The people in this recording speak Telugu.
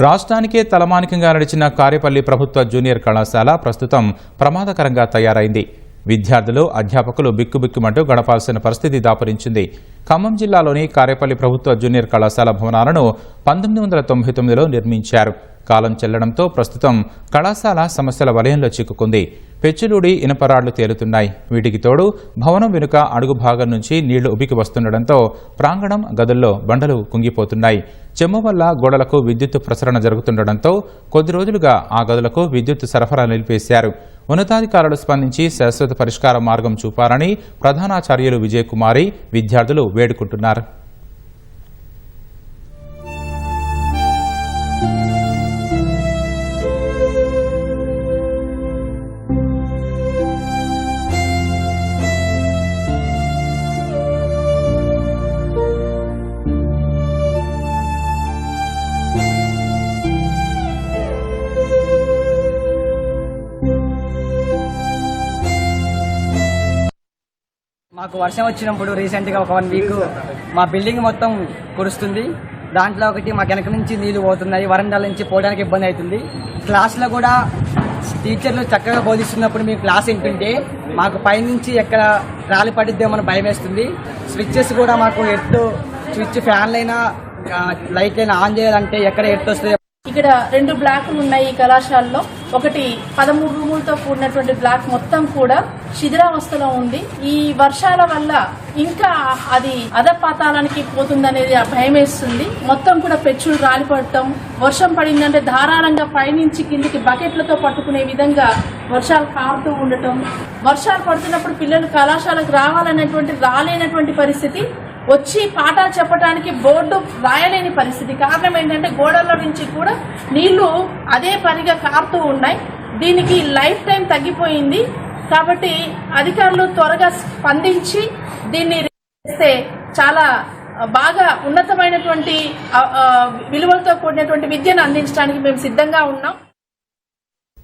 రాష్ట్రానికే తలమానికంగా నడిచిన కారేపల్లి ప్రభుత్వ జూనియర్ కళాశాల ప్రస్తుతం ప్రమాదకరంగా తయారైంది. విద్యార్థులు అధ్యాపకులు బిక్కుబిక్కుమంటూ గడపాల్సిన పరిస్థితి దాపురించింది. ఖమ్మం జిల్లాలోని కారేపల్లి ప్రభుత్వ జూనియర్ కళాశాల భవనాలను పంతొమ్మిది వందల తొంభై తొమ్మిదిలో నిర్మించారు. కాలం చెల్లడంతో ప్రస్తుతం కళాశాల సమస్యల వలయంలో చిక్కుకుంది. పెచ్చులూడి ఇనపరాళ్ళు తేలుతున్నాయి. వీటికి తోడు భవనం వెనుక అడుగు భాగం నుంచి నీళ్ళు ఉబికి వస్తుండటంతో ప్రాంగణం గదుల్లో బండలు కుంగిపోతున్నాయి. చెమ్ము వల్ల గోడలకు విద్యుత్ ప్రసరణ జరుగుతుండటంతో కొద్ది రోజులుగా ఆ గదులకు విద్యుత్ సరఫరా నిలిపేశారు. ఉన్నతాధికారులు స్పందించి శాశ్వత పరిష్కార మార్గం చూపారని ప్రధానాచార్యులు విజయకుమారి విద్యార్థులు వేడుకుంటున్నారు. మాకు వర్షం వచ్చినప్పుడు రీసెంట్గా ఒక వన్ వీక్ మా బిల్డింగ్ మొత్తం కురుస్తుంది. దాంట్లో ఒకటి మా వెనక నుంచి నీళ్ళు పోతున్నాయి. వరండాల నుంచి పోవడానికి ఇబ్బంది అవుతుంది. క్లాస్లో కూడా టీచర్లు చక్కగా బోధిస్తున్నప్పుడు మేము క్లాస్ వింటుంటే మాకు పైనుంచి ఎక్కడ రాలి పడిద్దేమో భయం వేస్తుంది. స్విచ్చెస్ కూడా మాకు ఎత్తు స్విచ్ ఫ్యాన్లైనా లైట్ అయినా ఆన్ చేయాలంటే ఎక్కడ ఎత్తు వస్తుంది ఇక్కడ రెండు బ్లాక్లు ఉన్నాయి ఈ కళాశాలలో. ఒకటి పదమూడు రూములతో కూడినటువంటి బ్లాక్ మొత్తం కూడా శిథిరావస్థలో ఉంది. ఈ వర్షాల వల్ల ఇంకా అది అధపాతాలానికి పోతుందనేది భయం వేస్తుంది మొత్తం కూడా పెచ్చులు రాలిపడటం వర్షం పడిందంటే ధారాళంగా పైనుంచి కిందికి బకెట్లతో పట్టుకునే విధంగా వర్షాలు కారుతూ ఉండటం వర్షాలు పడుతున్నప్పుడు పిల్లలు కళాశాలకు రావాలనేటువంటి రాలేనటువంటి పరిస్థితి వచ్చి పాఠాలు చెప్పడానికి బోర్డు రాయలేని పరిస్థితి. కారణం ఏంటంటే గోడల నుంచి కూడా నీళ్ళు అదే పనిగా కారుతూ ఉన్నాయి. దీనికి లైఫ్ టైం తగ్గిపోయింది. కాబట్టి అధికారులు త్వరగా స్పందించి దీన్ని చేస్తే చాలా బాగా ఉన్నతమైనటువంటి విలువలతో కూడినటువంటి విద్యను అందించడానికి మేము సిద్ధంగా ఉన్నాం.